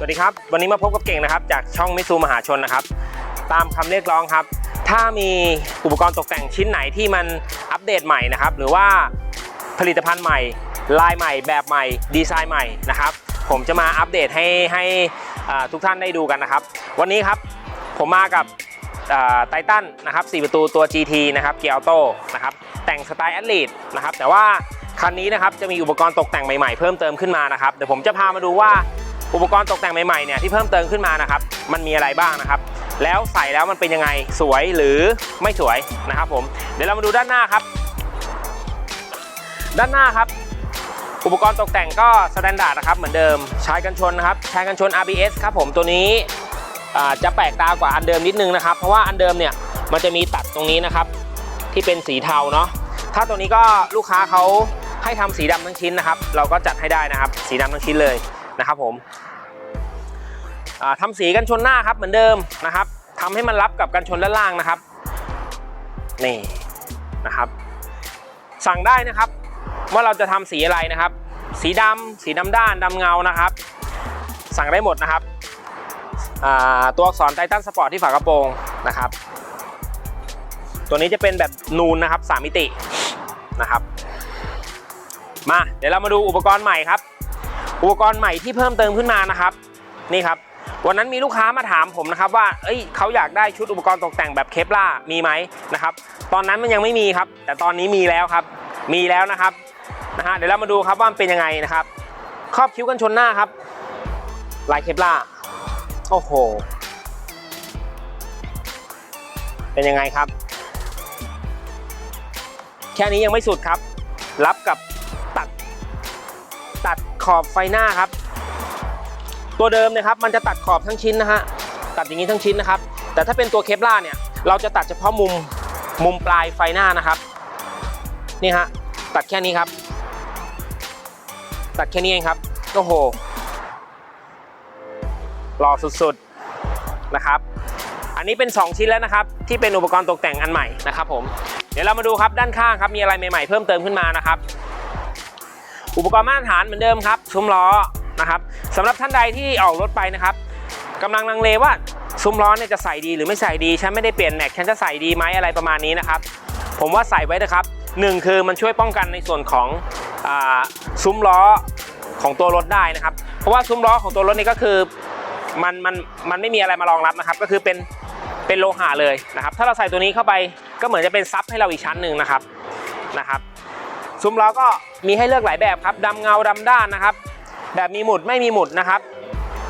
สวัสดีครับ วันนี้มาพบกับเก่งนะครับ จากช่องมิซูมหาชนนะครับ ตามคำเรียกร้องครับ ถ้ามีอุปกรณ์ตกแต่งชิ้นไหนที่มันอัปเดตใหม่นะครับ หรือว่าผลิตภัณฑ์ใหม่ ลายใหม่ แบบใหม่ ดีไซน์ใหม่นะครับ ผมจะมาอัปเดตให้ให้ทุกท่านได้ดูกันนะครับ วันนี้ครับผมมากับไททันนะครับ4ประตูตัว GT นะครับเกียร์ออโต้นะครับแต่งสไตล์แอดลีดนะครับแต่ว่าคันนี้นะครับจะมีอุปกรณ์ตกแต่งใหม่ๆเพิ่มเติมขึ้นมานะครับเดี๋ยวผมจะพามาดูว่า อุปกรณ์ตกแต่งใหม่ๆเนี่ยที่เพิ่มเติมขึ้นมานะครับมันมีอะไรบ้างนะครับ แล้วใส่แล้วมันเป็นยังไงสวยหรือไม่สวยนะครับผมเดี๋ยวเรามาดูด้านหน้าครับ ด้านหน้าครับ อุปกรณ์ตกแต่งก็สแตนดาร์ดนะครับเหมือนเดิมใช้กันชนนะครับใช้กันชน RBS ครับผมตัวนี้จะแปลกตากว่าอันเดิมนิดนึงนะครับ เพราะว่าอันเดิมเนี่ยมันจะมีตัดตรงนี้นะครับ ที่เป็นสีเทาเนาะถ้าตัวนี้ก็ลูกค้าเขาให้ทำสีดำทั้งชิ้นนะครับ เราก็จัดให้ได้นะครับ สีดำทั้งชิ้นเลย นะครับผมอ่าทำสีกันชนหน้าครับเหมือนเดิมนะครับทำให้มันรับกับกันชนด้านล่างนะครับนี่นะครับ สั่งได้นะครับ ว่าเราจะทำสีอะไรนะครับ สีดำสีดำด้านดำเงานะครับ สั่งได้หมดนะครับตัวอักษรไททันสปอร์ตที่ฝากระโปรงนะครับ ตัวนี้จะเป็นแบบนูนนะครับสามมิตินะครับ มาเดี๋ยวเรามาดูอุปกรณ์ใหม่ครับ อุปกรณ์ใหม่ที่เพิ่มเติมขึ้นมานะครับนี่ครับวันนั้นมีลูกค้ามาถามผมนะครับว่า เอ้ยเขาอยากได้ชุดอุปกรณ์ตกแต่งแบบเคปล่ามีไหมนะครับ ตอนนั้นมันยังไม่มีครับ แต่ตอนนี้มีแล้วครับ มีแล้วนะครับนะฮะเดี๋ยวเรามาดูครับว่ามันเป็นยังไงนะครับ ครอบคิ้วกันชนหน้าครับ ลายเคปล่าโอ้โห เป็นยังไงครับ แค่นี้ยังไม่สุดครับ รับกับ ขอบไฟหน้าครับ ตัวเดิมนะครับมันจะตัดขอบทั้งชิ้นนะฮะตัดอย่างนี้ทั้งชิ้นนะครับ แต่ถ้าเป็นตัวเคปล่าเนี่ยเราจะตัดเฉพาะมุมมุมปลายไฟหน้านะครับนี่ฮะตัดแค่นี้ครับ ตัดแค่นี้เองครับโอ้โหหล่อสุดๆนะครับ อันนี้เป็น 2 ชิ้นแล้วนะครับ ที่เป็นอุปกรณ์ตกแต่งอันใหม่นะครับผมเดี๋ยวเรามาดูครับด้านข้างครับมีอะไรใหม่ๆเพิ่มเติมขึ้นมานะครับ อุปกรณ์มาตรฐานเหมือนเดิมครับซุ้มล้อนะครับสำหรับท่านใดที่ออกรถไปนะครับกำลังลังเลว่าซุ้มล้อเนี่ยจะใส่ดีหรือไม่ใส่ดีฉันไม่ได้เปลี่ยนแม็กฉันจะใส่ดีไหมอะไรประมาณนี้นะครับผมว่าใส่ไว้นะครับหนึ่งคือมันช่วยป้องกันในส่วนของอซุ้มล้อของตัวรถได้นะครับ เพราะว่าซุ้มล้อของตัวรถนี่ก็คือมันมันมันไม่มีอะไรมารองรับนะครับ ก็คือเป็นเป็นโลหะเลยนะครับ ถ้าเราใส่ตัวนี้เข้าไปก็เหมือนจะเป็นซับให้เราอีกชั้นหนึ่งนะครับนะครับ ซุ้มล้อก็มีให้เลือกหลายแบบครับดำเงาดำด้านนะครับ แบบมีหมุดไม่มีหมุดนะครับ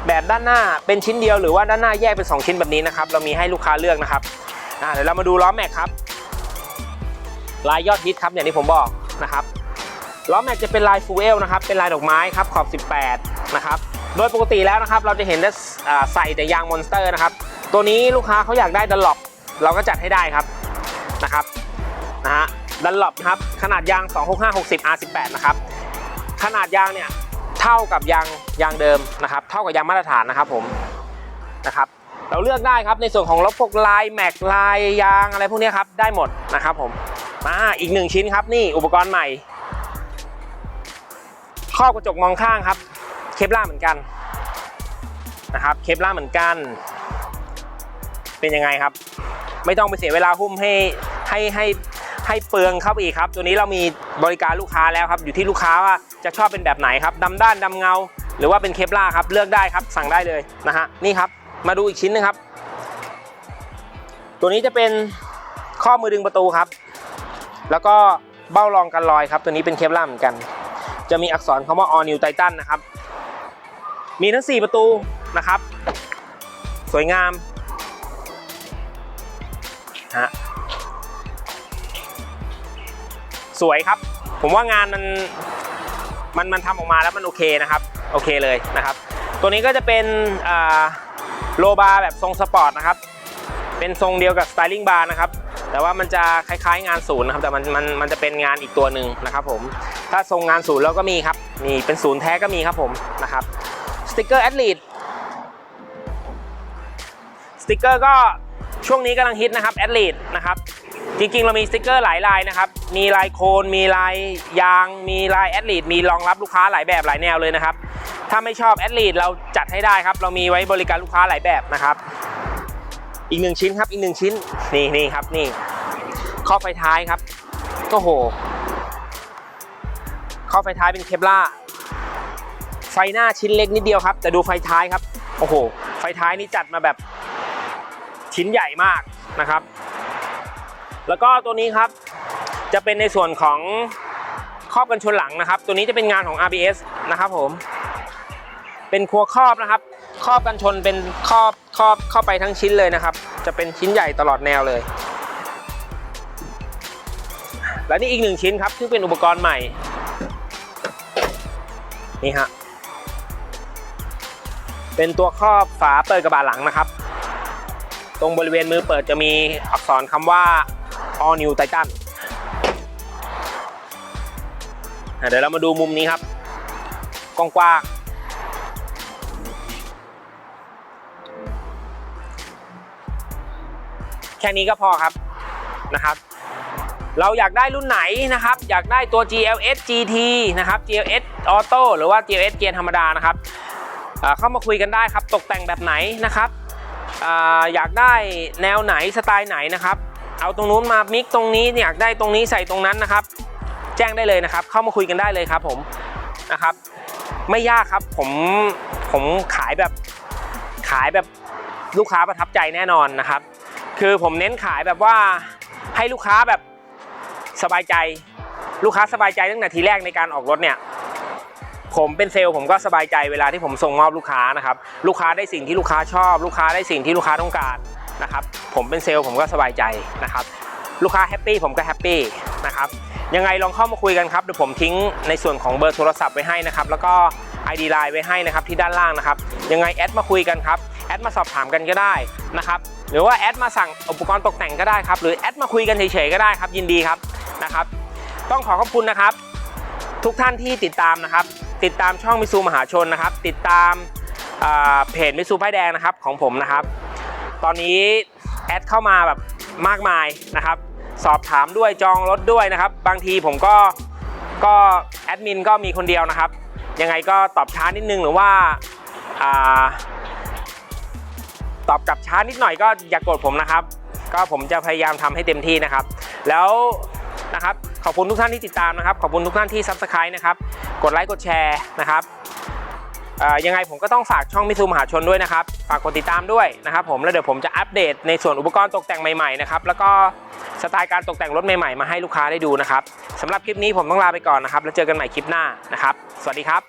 แบบด้านหน้าเป็นชิ้นเดียวหรือว่าด้านหน้าแยกเป็น 2 ชิ้นแบบนี้นะครับ เรามีให้ลูกค้าเลือกนะครับเดี๋ยวเรามาดูล้อแม็กครับลายยอดฮิตครับอย่างที่ผมบอกนะครับล้อแม็กจะเป็นลายฟูเอลนะครับเป็นลายดอกไม้ครับขอบ 18 นะครับโดยปกติแล้วนะครับเราจะเห็นได้อ่าใส่แต่ยางมอนสเตอร์นะครับตัวนี้ลูกค้าเขาอยากได้ดันล็อปเราก็จัดให้ได้ครับนะครับนะฮะ ดันล็อปครับ ขนาดยาง 26560 R18 นะครับ ขนาดยางเนี่ยเท่ากับยางยางเดิมนะครับ เท่ากับยางมาตรฐานนะครับผมนะครับ เราเลือกได้ครับในส่วนของรถพวกลายแม็กลายยางอะไรพวกนี้ครับได้หมดนะครับผมมาอีกหนึ่งชิ้นครับนี่อุปกรณ์ใหม่ครอบกระจกมองข้างครับ เคปล่าเหมือนกันนะครับ เคปล่าเหมือนกัน เป็นยังไงครับ ไม่ต้องไปเสียเวลาหุ้มให้ให้ให้ ให้เปลืองเข้าไปอีกครับ ตัวนี้เรามีบริการลูกค้าแล้วครับ อยู่ที่ลูกค้าว่าจะชอบเป็นแบบไหนครับดำด้านดำเงา หรือว่าเป็นเคปล่าครับเลือกได้ครับสั่งได้เลยนะฮะนี่ครับมาดูอีกชิ้นหนึงครับ ตัวนี้จะเป็นข้อมือดึงประตูครับ แล้วก็เบ้ารองกันรอยครับ ตัวนี้เป็นเคปล่าเหมือนกัน จะมีอักษรคำว่า All New Titan นะครับ มีทั้ง 4 ประตูนะครับ สวยงามฮะ สวยครับ ผมว่างานมันมันมันทำออกมาแล้วมันโอเคนะครับโอเคเลยนะครับ ตัวนี้ก็จะเป็นโลบาร์แบบทรงสปอร์ตนะครับ เป็นทรงเดียวกับสไตลิ่งบาร์นะครับ แต่ว่ามันจะคล้ายๆงานศูนย์นะครับ แต่มันมันมันจะเป็นงานอีกตัวหนึ่งนะครับผม ถ้าทรงงานศูนย์แล้วก็มีครับ มีเป็นศูนย์แท้ก็มีครับผมนะครับ สติกเกอร์แอดลีดสติกเกอร์ก็ช่วงนี้กำลังฮิตนะครับแอดลีดนะครับ จริงๆ เรามีสติกเกอร์หลายลายนะครับ มีลายโคน มีลายยาง มีลายแอดลีดมีรองรับลูกค้าหลายแบบหลายแนวเลยนะครับ ถ้าไม่ชอบแอดลีดเราจัดให้ได้ครับ เรามีไว้บริการลูกค้าหลายแบบนะครับ อีกหนึ่งชิ้นครับ อีกหนึ่งชิ้น นี่นี่ครับ นี่ข้อไฟท้ายครับก็โหข้อไฟท้ายเป็นเคปล่าไฟหน้าชิ้นเล็กนิดเดียวครับ แต่ดูไฟท้ายครับ โอ้โห ไฟท้ายนี่จัดมาแบบชิ้นใหญ่มากนะครับ แล้วก็ตัวนี้ครับจะเป็นในส่วนของครอบกันชนหลังนะครับ ตัวนี้จะเป็นงานของ RBS นะครับผมเป็นครัวครอบนะครับ ครอบกันชนเป็นครอบครอบเข้าไปทั้งชิ้นเลยนะครับ จะเป็นชิ้นใหญ่ตลอดแนวเลย และนี่อีกหนึ่งชิ้นครับที่งเป็นอุปกรณ์ใหม่นี่ฮะเป็นตัวครอบฝาเปิดกระบะหลังนะครับ ตรงบริเวณมือเปิดจะมีอักษรคำว่า All New Titan เดี๋ยวเรามาดูมุมนี้ครับกว้างๆแค่นี้ก็พอครับนะครับ เราอยากได้รุ่นไหนนะครับ อยากได้ตัว GLS GT นะครับ GLS Auto หรือว่า GLS เกียร์ธรรมดานะครับเข้ามาคุยกันได้ครับ ตกแต่งแบบไหนนะครับออยากได้แนวไหนสไตล์ไหนนะครับ เอาตรงนู้นมามิกตรงนี้อยากได้ตรงนี้ใส่ตรงนั้นนะครับ แจ้งได้เลยนะครับ เข้ามาคุยกันได้เลยครับผมนะครับ ไม่ยากครับผมผมขายแบบขายแบบลูกค้าประทับใจแน่นอนนะครับ คือผมเน้นขายแบบว่าให้ลูกค้าแบบสบายใจ ลูกค้าสบายใจตั้งแต่ทีแรกในการออกรถเนี่ยผมเป็นเซลล์ผมก็สบายใจเวลาที่ผมส่งมอบลูกค้านะครับ ลูกค้าได้สิ่งที่ลูกค้าชอบ ลูกค้าได้สิ่งที่ลูกค้าต้องการ นะครับผมเป็นเซลล์ผมก็สบายใจนะครับลูกค้าแฮปปี้ผมก็แฮปปี้นะครับยังไงลองเข้ามาคุยกันครับเดี๋ยวผมทิ้งในส่วนของเบอร์โทรศัพท์ไว้ให้นะครับแล้วก็ ID Line ไว้ให้นะครับที่ด้านล่างนะครับยังไงแอดมาคุยกันครับแอดมาสอบถามกันก็ได้นะครับหรือว่าแอดมาสั่งอุปกรณ์ตกแต่งก็ได้ครับหรือแอดมาคุยกันเฉยๆก็ได้ครับยินดีครับนะครับต้องขอขอบคุณนะครับ ทุกท่านที่ติดตามนะครับ ติดตามช่องมิซูมหาชนนะครับ ติดตามเพจมิซูป้ายแดงนะครับของผมนะครับ ตอนนี้แอดเข้ามาแบบมากมายนะครับ สอบถามด้วยจองรถด้วยนะครับ บางทีผมก็ก็แอดมินก็มีคนเดียวนะครับ ยังไงก็ตอบช้านิดนึงหรือว่าอาตอบกลับช้านิดหน่อยก็อย่ากโกรธผมนะครับ ก็ผมจะพยายามทำให้เต็มที่นะครับ แล้วนะครับขอบคุณทุกท่านที่ติดตามนะครับ ขอบคุณทุกท่านที่ซับสไครต์นะครับ กดไลค์กดแชร์นะครับ ยังไงผมก็ต้องฝากช่องมิซูมหาชนด้วยนะครับ ฝากกดติดตามด้วยนะครับผมแล้วเดี๋ยวผมจะอัปเดตในส่วนอุปกรณ์ตกแต่งใหม่ๆนะครับแล้วก็สไตล์การตกแต่งรถใหม่ๆมาให้ลูกค้าได้ดูนะครับสำหรับคลิปนี้ผมต้องลาไปก่อนนะครับแล้วเจอกันใหม่คลิปหน้านะครับ สวัสดีครับ